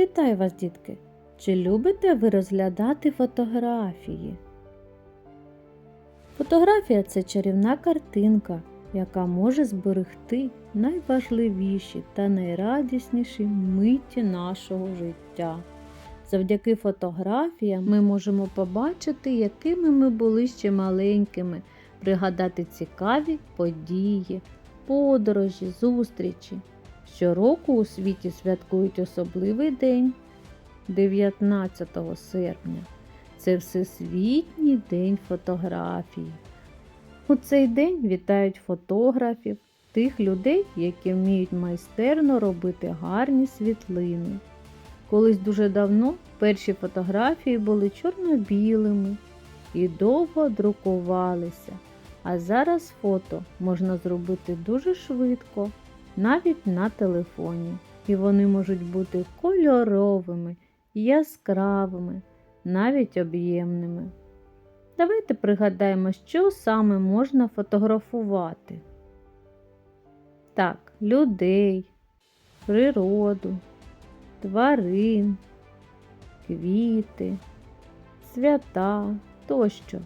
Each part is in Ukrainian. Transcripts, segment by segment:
Вітаю вас, дітки! Чи любите ви розглядати фотографії? Фотографія це чарівна картинка, яка може зберегти найважливіші та найрадісніші миті нашого життя. Завдяки фотографіям ми можемо побачити, якими ми були ще маленькими, пригадати цікаві події, подорожі, зустрічі. Щороку у світі святкують особливий день 19 серпня. Це Всесвітній день фотографії. У цей день вітають фотографів, тих людей, які вміють майстерно робити гарні світлини. Колись дуже давно перші фотографії були чорно-білими і довго друкувалися, а зараз фото можна зробити дуже швидко навіть на телефоні. І вони можуть бути кольоровими, яскравими, навіть об'ємними. Давайте пригадаємо, що саме можна фотографувати. Так, людей, природу, тварин, квіти, свята тощо.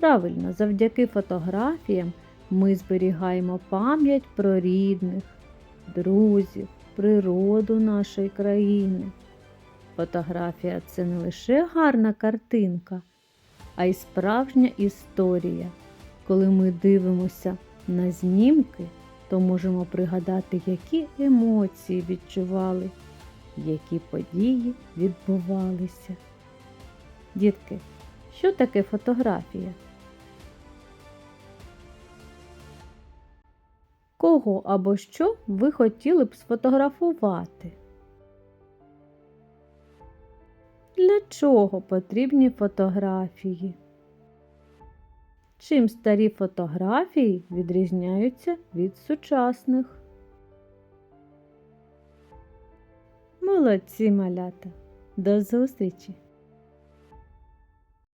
Правильно, завдяки фотографіям ми зберігаємо пам'ять про рідних, друзів, природу нашої країни. Фотографія це не лише гарна картинка, а й справжня історія. Коли ми дивимося на знімки, то можемо пригадати, які емоції відчували, які події відбувалися. Дітки, що таке фотографія? Кого або що ви хотіли б сфотографувати? Для чого потрібні фотографії? Чим старі фотографії відрізняються від сучасних? Молодці малята! До зустрічі!